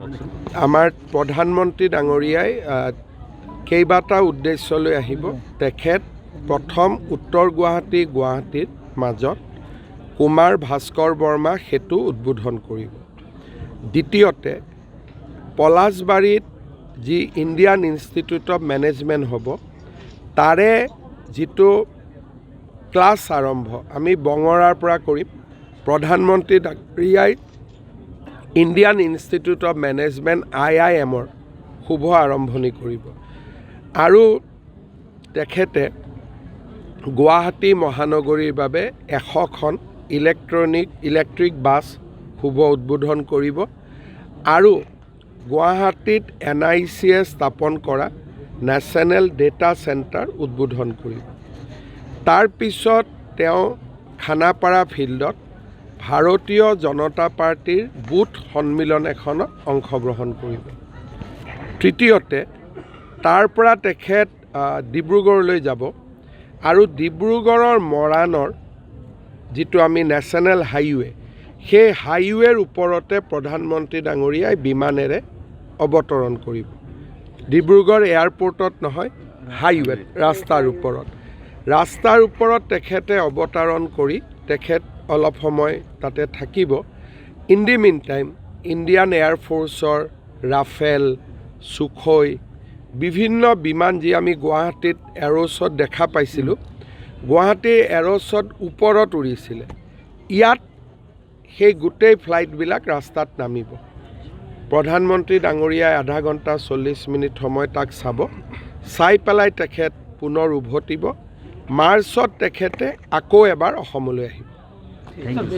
আমাৰ প্ৰধানমন্ত্ৰী ডাঙৰীয়াই কেইবাটাও উদ্দেশ্য লৈ আহিব। তেখেত প্ৰথম উত্তৰ গুৱাহাটী, গুৱাহাটীৰ মাজত কুমাৰ ভাস্কৰ বৰ্মা সেতু উদ্বোধন কৰিব। দ্বিতীয়তে, পলাশবাৰীত যি ইণ্ডিয়ান ইনষ্টিটিউট অফ মেনেজমেণ্ট হ'ব, তাৰে যিটো ক্লাছ আৰম্ভ, আমি বঙৰাৰ পৰা কৰিম। প্ৰধানমন্ত্ৰী ডাঙৰীয়াই Indian Institute of Management, I I এমৰ শুভ আৰম্ভণি কৰিব। আৰু তেখেতে গুৱাহাটী মহানগৰীৰ বাবে এশখন ইলেক্ট্ৰনিক, ইলেক্ট্ৰিক বাছ শুভ উদ্বোধন কৰিব আৰু গুৱাহাটীত এন আই চিয়ে স্থাপন কৰা নেশ্যনেল ডেটা চেণ্টাৰ উদ্বোধন কৰিব। তাৰপিছত তেওঁ খানাপাৰা ফিল্ডত ভাৰতীয় জনতা পাৰ্টীৰ বুথ সন্মিলন এখনত অংশগ্ৰহণ কৰিব। তৃতীয়তে, তাৰ পৰা তেখেত ডিব্ৰুগড়লৈ যাব আৰু ডিব্ৰুগড়ৰ মৰাণৰ যিটো আমি নেশ্যনেল হাইৱে, সেই হাইৱেৰ ওপৰতে প্ৰধানমন্ত্ৰী ডাঙৰীয়াই বিমানেৰে অৱতৰণ কৰিব। ডিব্ৰুগড় এয়াৰপৰ্টত নহয়, হাইৱেত, ৰাস্তাৰ ওপৰত। ৰাস্তাৰ ওপৰত তেখেতে অৱতৰণ কৰি তেখেত অলপ সময় তাতে থাকিব। In the meantime Indian এয়াৰফ'ৰ্চৰ ৰাফেল, চুখৈ, বিভিন্ন বিমান যি আমি গুৱাহাটীত এৰ'চত দেখা পাইছিলোঁ গুৱাহাটীৰ এৰ'চত ওপৰত উৰিছিলে। ইয়াত সেই গোটেই ফ্লাইটবিলাক ৰাস্তাত নামিব। প্ৰধানমন্ত্ৰী ডাঙৰীয়াই আধা ঘণ্টা চল্লিছ মিনিট সময় তাক চাব। চাই পেলাই তেখেত পুনৰ উভতিব। মাৰ্চত তেখেতে আকৌ এবাৰ অসমলৈ আহিব। Thank you, sir.